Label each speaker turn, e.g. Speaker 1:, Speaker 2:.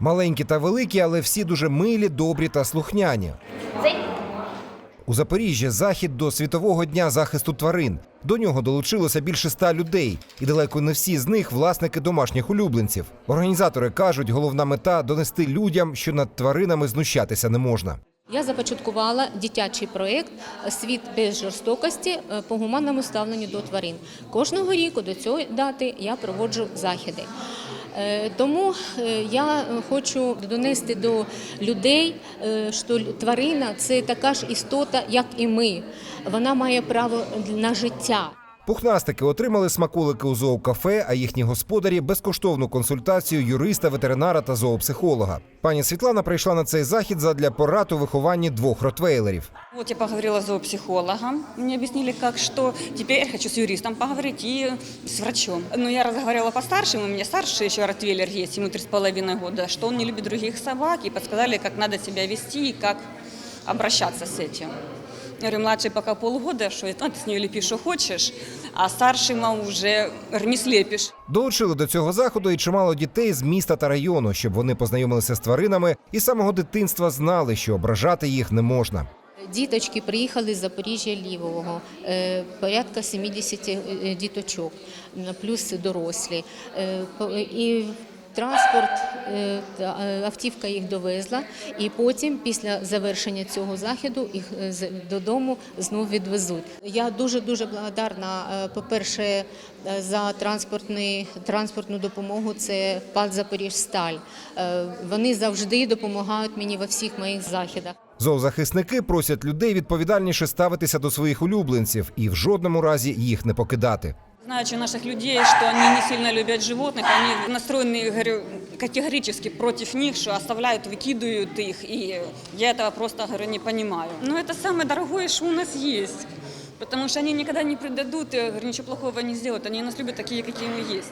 Speaker 1: Маленькі та великі, але всі дуже милі, добрі та слухняні. У Запоріжжі захід до світового дня захисту тварин. До нього долучилося більше ста людей, і далеко не всі з них власники домашніх улюбленців. Організатори кажуть, головна мета донести людям, що над тваринами знущатися не можна.
Speaker 2: Я започаткувала дитячий проєкт Світ без жорстокості по гуманному ставленню до тварин. Кожного року до цієї дати я проводжу заходи. Е, Тому е, я хочу донести до людей, е, що тварина це така ж істота, як і ми. Вона має право на життя.
Speaker 1: Пухнастики отримали смаколики у зоокафе, а їхні господарі безкоштовну консультацію юриста, ветеринара та зоопсихолога. Пані Світлана прийшла на цей захід задля порад у вихованні двох ротвейлерів.
Speaker 3: Вот я поговорила с зоопсихологом, мне объяснили, как что. Теперь хочу с юристом поговорить и с врачом. Но я разговаривала по старшему, у меня старший еще ротвейлер ему три с половиной года, что не любит других собак, и подсказали, как надо себя вести и как обращаться с этим. Говорю, младший пока полгода, что это, ну, ты с нее лепи, что хочешь, а старший, уже говорю, не слепишь.
Speaker 1: Долучили до цього заходу і чимало дітей з міста та району, щоб вони познайомилися з тваринами і з самого дитинства знали, що ображати їх не можна.
Speaker 2: Діточки приїхали з Запоріжжя Лівого, е, порядка 70 е, діточок, плюс дорослі. Е, по- І транспорт, е, е, автівка їх довезла, і потім, після завершення цього заходу, їх е, додому знов відвезуть. Я дуже дуже благодарна. е, По-перше, е, за транспортну допомогу. Це ПАД Запоріжсталь. Вони завжди допомагають мені во всіх моїх заходах.
Speaker 1: Зоозахисники просять людей відповідальніше ставитися до своїх улюбленців і в жодному разі їх не покидати.
Speaker 3: Знаючи наших людей, что они не сильно любят животных, они настроены говорю, категорически против них, что оставляют, выкидывают их, и я этого просто говорю, не понимаю. Но это самое дорогое, что у нас есть, потому что они никогда не предадут, и, говорю, ничего плохого не сделают, они нас любят такие, какие мы есть.